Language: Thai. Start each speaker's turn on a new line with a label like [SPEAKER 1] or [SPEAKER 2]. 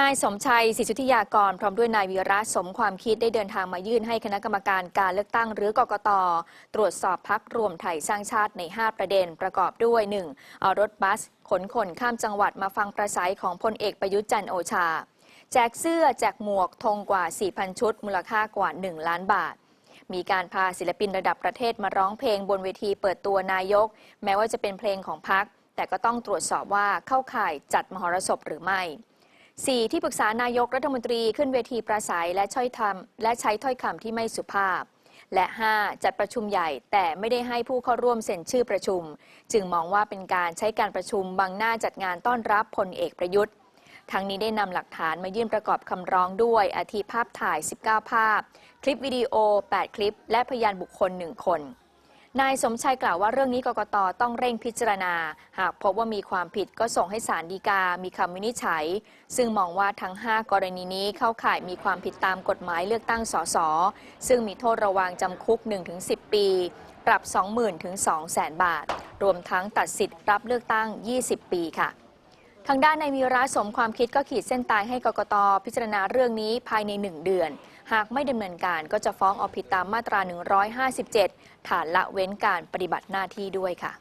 [SPEAKER 1] นายสมชัยศิสุธิยากร พร้อมด้วยนายวีระสมความคิดได้เดินทางมายื่นให้คณะกรรมการการเลือกตั้งหรือกกต ตรวจสอบพักรวมไทยสร้างชาติใน 5 ประเด็นประกอบด้วย 1. เอารถบัส ขนคนข้ามจังหวัดมาฟังประสัยของพลเอกประยุทธ์จันทร์โอชา แจกเสื้อแจกหมวกธงกว่า 4,000 ชุด มูลค่ากว่า 1 ล้านบาทมีการพาศิลปินระดับประเทศมาร้องเพลงบนเวทีเปิดตัวนายก แม้ว่าจะเป็นเพลงของพักแต่ก็ต้องตรวจสอบว่าเข้าข่ายจัดมหรสพหรือไม่ 4. ที่ปรึกษานายกรัฐมนตรีขึ้นเวทีประสัยและช้อยทำและใช้ถ้อยคำที่ไม่สุภาพ และ 5. จัดประชุมใหญ่แต่ไม่ได้ให้ผู้เข้าร่วมเซ็นชื่อประชุม จึงมองว่าเป็นการใช้การประชุมบังหน้าจัดงานต้อนรับพลเอกประยุทธ์ทั้งนี้ได้นำหลักฐานมายื่นประกอบคำร้องด้วย อาทิภาพถ่าย 19 ภาพ คลิปวิดีโอ 8 คลิป และพยานบุคคล 1 คน นายสมชัยกล่าวว่าเรื่องนี้กกตต้องเร่งพิจารณา หากพบว่ามีความผิดก็ส่งให้ศาลฎีกา มีคำวินิจฉัย ซึ่งมองว่าทั้ง 5 กรณีนี้เข้าข่ายมีความผิดตามกฎหมายเลือกตั้งสส ซึ่งมีโทษระวางจำคุก 1-10 ปี ปรับ 20,000ถึง200,000 บาท รวมทั้งตัดสิทธิ์รับเลือกตั้ง 20 ปีค่ะทางด้านนายวีระสมความคิดก็ขีดเส้นตายให้กกตพิจารณาเรื่องนี้ภายใน 1 เดือน หากไม่ดำเนินการก็จะฟ้องเอาผิดตามมาตรา 157 ฐานละเว้นการปฏิบัติหน้าที่ด้วยค่ะ